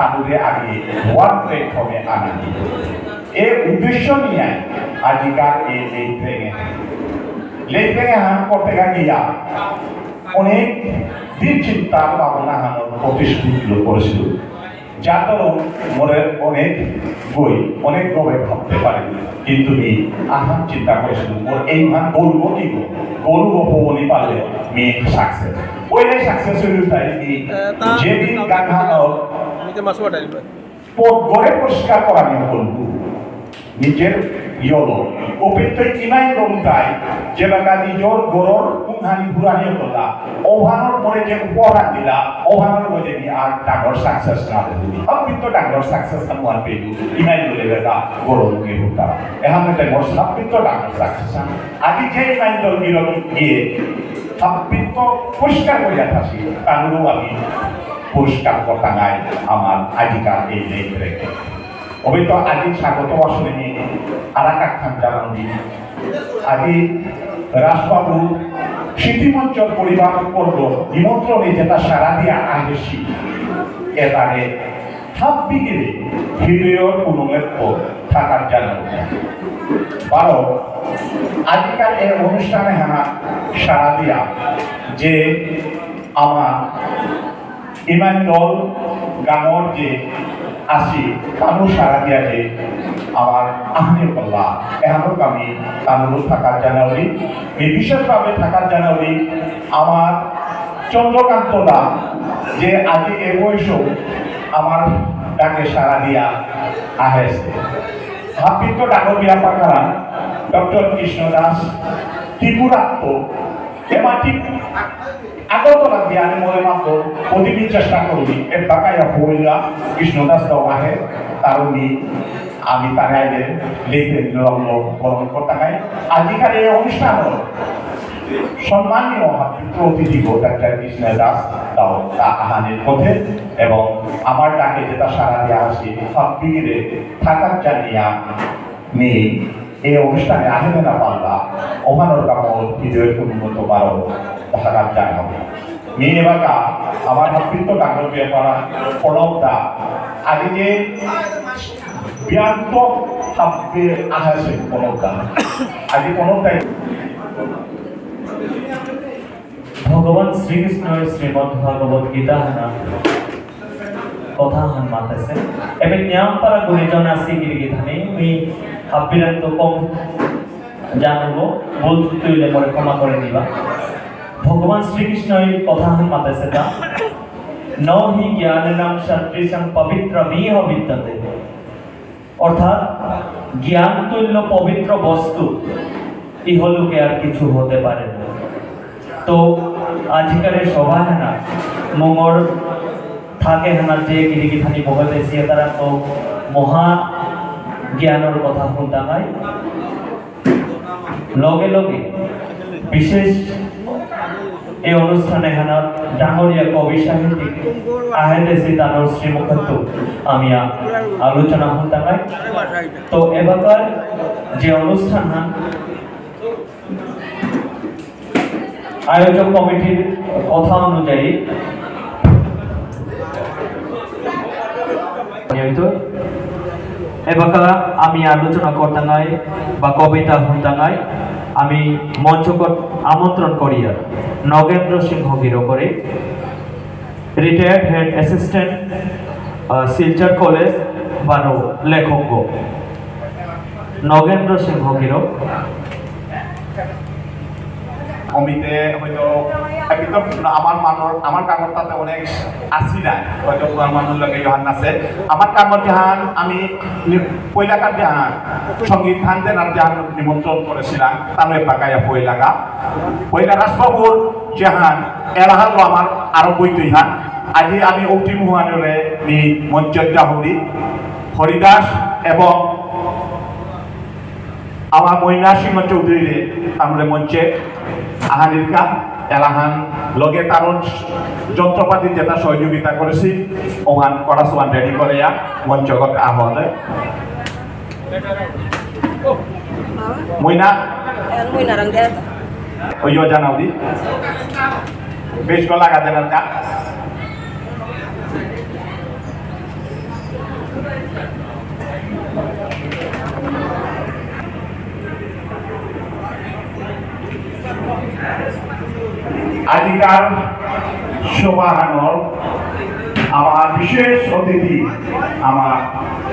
তানুরে আগে ওয়ান প্ল্যাটফর্মে আনা এই উদ্দেশ্য নিয়ে আজিকার এই লেট ভেঙে লেট ভেঙে হান করতে গিয়া অনেক দিন চিন্তা ভাবনা হানোর প্রতিশ্রুতি করেছিল। যার দরুন মনে অনেক বই অনেক ভাবে ভাবতে পারে। কিন্তু মি আহান চিন্তা করেছিল মোর এই মান বলব কি বলব ভবনি পারলে মি সাকসেস ওইটাই সাকসেস হইল তাই যেদিন গান হানোর নিচে মাছ পথ গড়ে পরিষ্কার করা নিয়ে বলব। নিজের ইয়লো। অপিত্তই কিনাই লমতাই যে বাকা নিজর, গরর কুংহানি বুড়ানি করলা ওভানোর পরে যে উপহার দিলা ওভানোর মধ্যে নি আর ডাঙর সাকসেস না দিলি অপিত্ত ডাঙর সাকসেস না ওয়ান পেলু ইনাই ললে বেটা, গরর কে হুতা এহান মতে মোর অপিত্ত ডাঙর সাকসেস আজি যে ইনাই দল গিয়ে অপিত্ত পরিষ্কার আমি কথা নাই আমার আজিকার এই লেখ রেখে। অবিত আজি স্বাগত আর এক একখান জানান আজি রাজবাবু স্মৃতিমঞ্চ পরিবার করল নিমন্ত্রণে যেটা সারা দিয়া আহেছি এবারে হাত বিগিরে হৃদয়র পুনমের পর থাকার জানো বারো আজকাল এই অনুষ্ঠানে হানা সারা দিয়া যে আমার ইমান দল গাঁৱৰ যে আছি তামো সারা দিয়া যে আমার আহনে পাল্লা এহানোর আমি তামুল থাকার জানুয়ারি। এই বিশেষভাবে থাকার জানুয়ারি আমার চন্দ্রকান্ত দা যে আজি এ বয়সও আমার ডাকে সারা দিয়া আহেছে হাপিত্য ডাঙর বিয়া পাকারা। ডক্টর কৃষ্ণ দাস ত্রিপুরাত্ম আগতলা বিয়ানে মনে মাত্র প্রতিদিন চেষ্টা করবি এর বাকাইয়া হইলা কৃষ্ণদাস আহে, তারুণী আমি তার আইলে লেখে রঙ্গ বরণ করতে আজিকার এই অনুষ্ঠান সম্মানীয় হাতিত্র অতিথি ডাক্তার কৃষ্ণ দাস তাও তা আহানের পথে, এবং আমার ডাকে যেটা সারা দিয়ে আসি সব বিগিরে থাকার জানিয়া মেয়ে এই অনুষ্ঠানে আহেনে না পারলা ওখানোর কাপড় হৃদয়ের উন্নত বারো ಬಸಗಾಗ್ತಾಗವು ನೀನು ಇವಾಗ ಅವರ ಹತ್ತಿತ್ತು ಕಾಗದ ವ್ಯಾಪಾರ ಕೊಡೋದ ಅದಕ್ಕೆ ব্যাপক ভগবান শ্রীকৃষ্ণের শ্রীমদ ভাগবত গীতা হানা কথা হান মাতাছে এবে নিয়াম পারা গুণিজন আছে গিরি আমি হাব্বিরান্ত কম জানব বলতে পরে ক্ষমা করে দিবা ভগবান শ্রীকৃষ্ণ এই কথাহান মাতিছে তা ন হি জ্ঞানেনাম সদৃশং পবিত্র মিহ বিদ্যতে। অর্থাৎ জ্ঞান তুল্য পবিত্র বস্তু, ইহলোকে আর কিছু হতে পারে না। তো আজিকালি সভা হেনা মোঙৰ থাকে হেনা যে গিৰিগি থাকি বহুত বেছি তারা তো মহা জ্ঞানৰ কথা শুনতা নাই লগে লগে বিশেষ এই অনুষ্ঠানে হেনা ডাঙৰীয়া কবি সাহিত্যিক আহেদেশী দানৰ শ্ৰীমুখতো আমি আলোচনা নাই। তো এবাকার যে অনুষ্ঠান হান, আয়োজক কমিটির কথা অনুযায়ী নিয়মিত এবাকা আমি আলোচনা করতে নাই বা কবিতা হইতে নাই। আমি মঞ্চ আমন্ত্রণ করিয়া নগেন্দ্র সিংহ গিরো করে। Retired head assistant Silchar college বা লেখক নগেন্দ্র সিংহ গিরো। অমিতে হয়তো একদম আমার মানুষ আমার কামত তাতে অনেক আসি নাই। হয়তো আমার মানুষ লগে ইহান আছে। আমার কামত জাহান আমি পয়লাকার জাহান সংগীত খান দেনার জাহান নিমন্ত্রণ করেছিলাম তাহলে পাকাইয়া পয়লাকা পয়লা রাজবাবুর জাহান এলাহাল আমার আরও বইতে ইহান। আজি আমি ঔটি মুহানরে নি মঞ্চত হরিদাস এবং আমার মৈনা সিংহ চৌধুরীরে আমরা মঞ্চে আহানিরকা এলাহান লগে তারণ যন্ত্রপাতি যেটা সহযোগিতা করেছি ওহান করাসোয়ান রেডি করে মঞ্চগত আহ্বানে মৈনা Muy naranja. ওই জানাওদি বেশ গলা গাজেন যা আজিকার সমাহানোর। আমার বিশেষ অতিথি আমার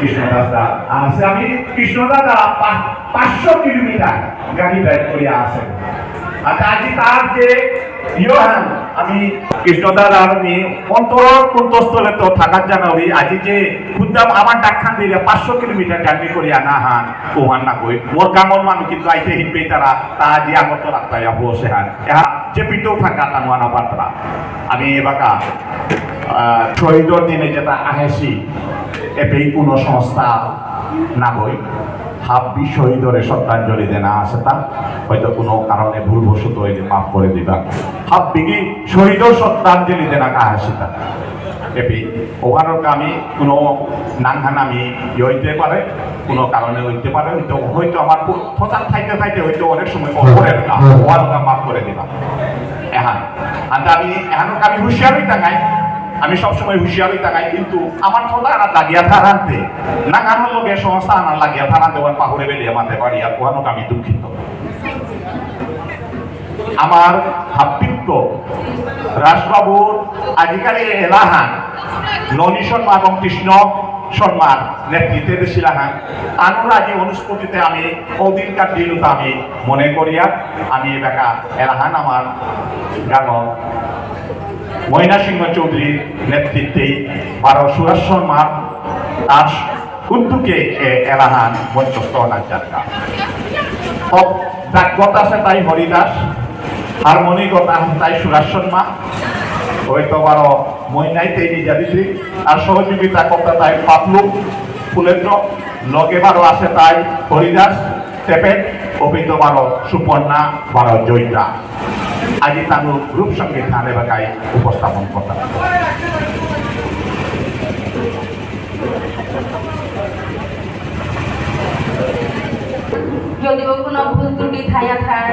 কৃষ্ণদাস দা আছে। আমি কৃষ্ণদাস দা পা- পাঁচশো কিলোমিটার গাড়ি ড্রাইভ করিয়া আছে আর আজি তার যে ইয়হান আমি কৃষ্ণদাস আর আমি অন্তর কুন্তস্থলে তো থাকার জানাবি আজি যে খুদ্দাম আমার ডাকখান দিয়ে পাঁচশো কিলোমিটার জার্নি করিয়া না হান, কোহান না কই। মোর কামর মানুষ কিন্তু আইতে হিনবে তারা, তা আজি আমার তো রাখতাই বসে হান এহা যে পিঠেও থাকা টানুয়ানা বার্তা আমি এবাকা শহীদর দিনে যেটা আহেছি এপেই কোনো সংস্থা না হই হাব্বি শহীদরে শ্রদ্ধাঞ্জলি দেনা আছে তা? হয়তো কোনো কারণে ভুলবশত হইলে মাফ করে দিবা। হাব্বি কি? শহীদর শ্রদ্ধাঞ্জলি দেনা কাহাসি তা? এপি ওখানোর আমি কোনো নাংহান আমি ইয়ে হইতে পারে? কোনো কারণে হইতে পারে? হয়তো হয়তো আমার থতার থাইতে থাইতে হয়তো অনেক সময় করে দিলাম ওখানোকে মাফ করে দিবা। এহান। আর আমি এহানোকে আমি হুঁশিয়ারই টাঙাই আমি সবসময় হুঁশিয়ারই তাকাই কিন্তু আমার থতা আনার লাগিয়া থাকান্তে না কারণ লোকে সংস্থা আনার লাগিয়া থাকান্তে ওর পাহুরে বেলিয়ে মানতে পারি আর ওখানোকে আমি দুঃখিত। আমার ভাতৃত্ব, রাজবাবুর আজিকালি এলাহান ননী শর্মা এবং কৃষ্ণ শর্মার নেতৃত্বে আনুর আজি অনুস্পতিতে আমি অদিনকার দিনত আমি মনে করিয়া, আমি বেকা এলাহান আমার গান ময়না সিংহ চৌধুরীর নেতৃত্বে বারো সুরাজ শর্মা তার উদ্যোগে এলাহান মঞ্চস্থ যাত্রা ডাকগত আছে তাই হরিদাস হারমোনিগত আছে তাই সুরাজ শর্মা। হয়তো বারো মইনাই তেই নিজাদিত্রী আর সহযোগিতা করতে তাই পাতলু ফুলেন্দ্র, লগে বারো আছে তাই হরিদাস, টেপেট, অভিজ্ঞ বারো সুপর্ণা, বারো জয়িতা। আজি তানু গ্রুপ সংগীত হানে বাকাই উপস্থাপন করতাম যদিও কোনো ভুল ত্রুটি থাইয়া থার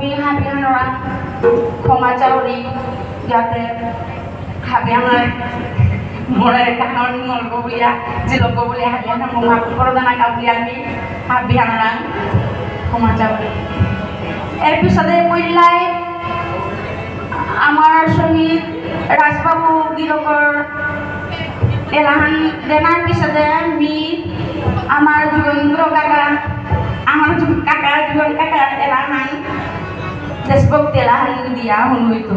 বিহা বিহানরা ক্ষমা চাউরি যাতে হাবি আমার মনে কারণ মলব বলিয়া জিলব বলিয়া হাবি আনা মোমা করদানা কাবলি আমি হাবি আনরা ক্ষমা চাউরি এর পিছতে কইলাই আমার শহীদ রাজবাবু গিরকর এলাহান দেনার পিছতে মি আমার যুগেন্দ্র কাকা, আমার কাকা, যুগন কাকা, এলাহান দেশভক্তি এলাহান দিয়া হন হইতো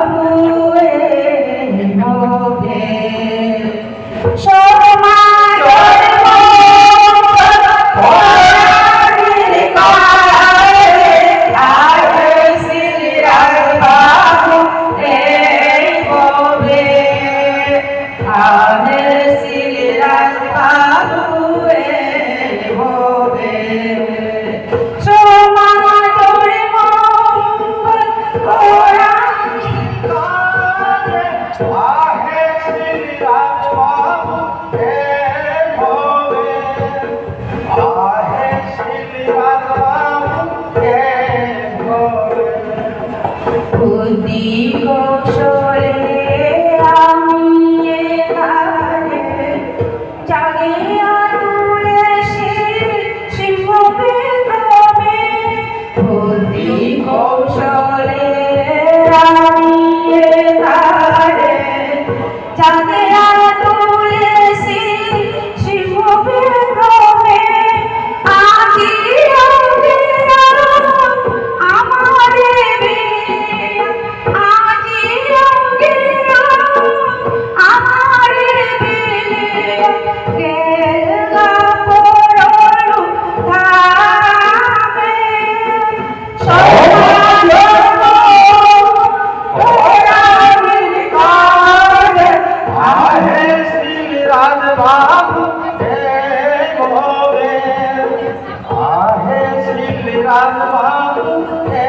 Obrigado,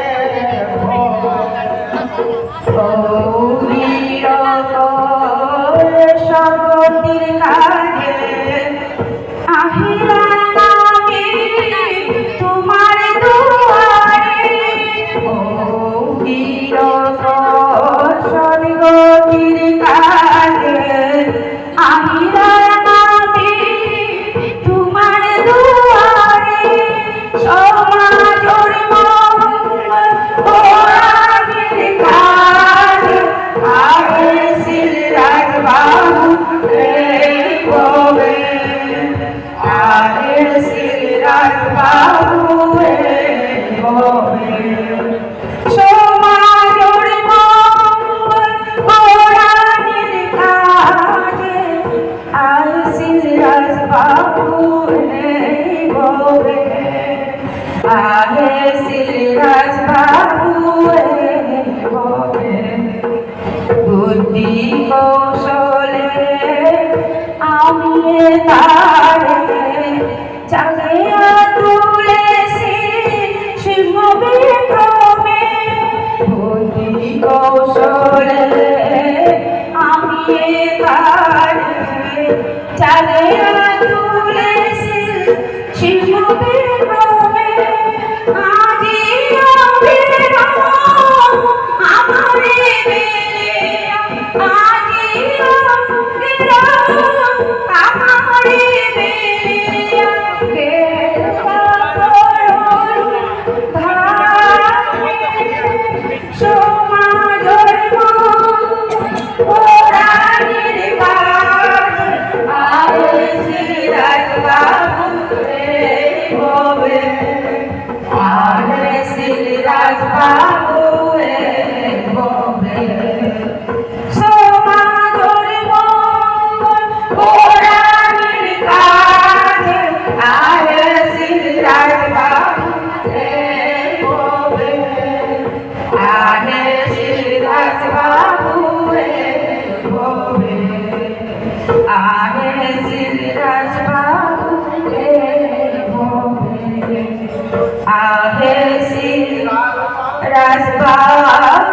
তারে সিরাজ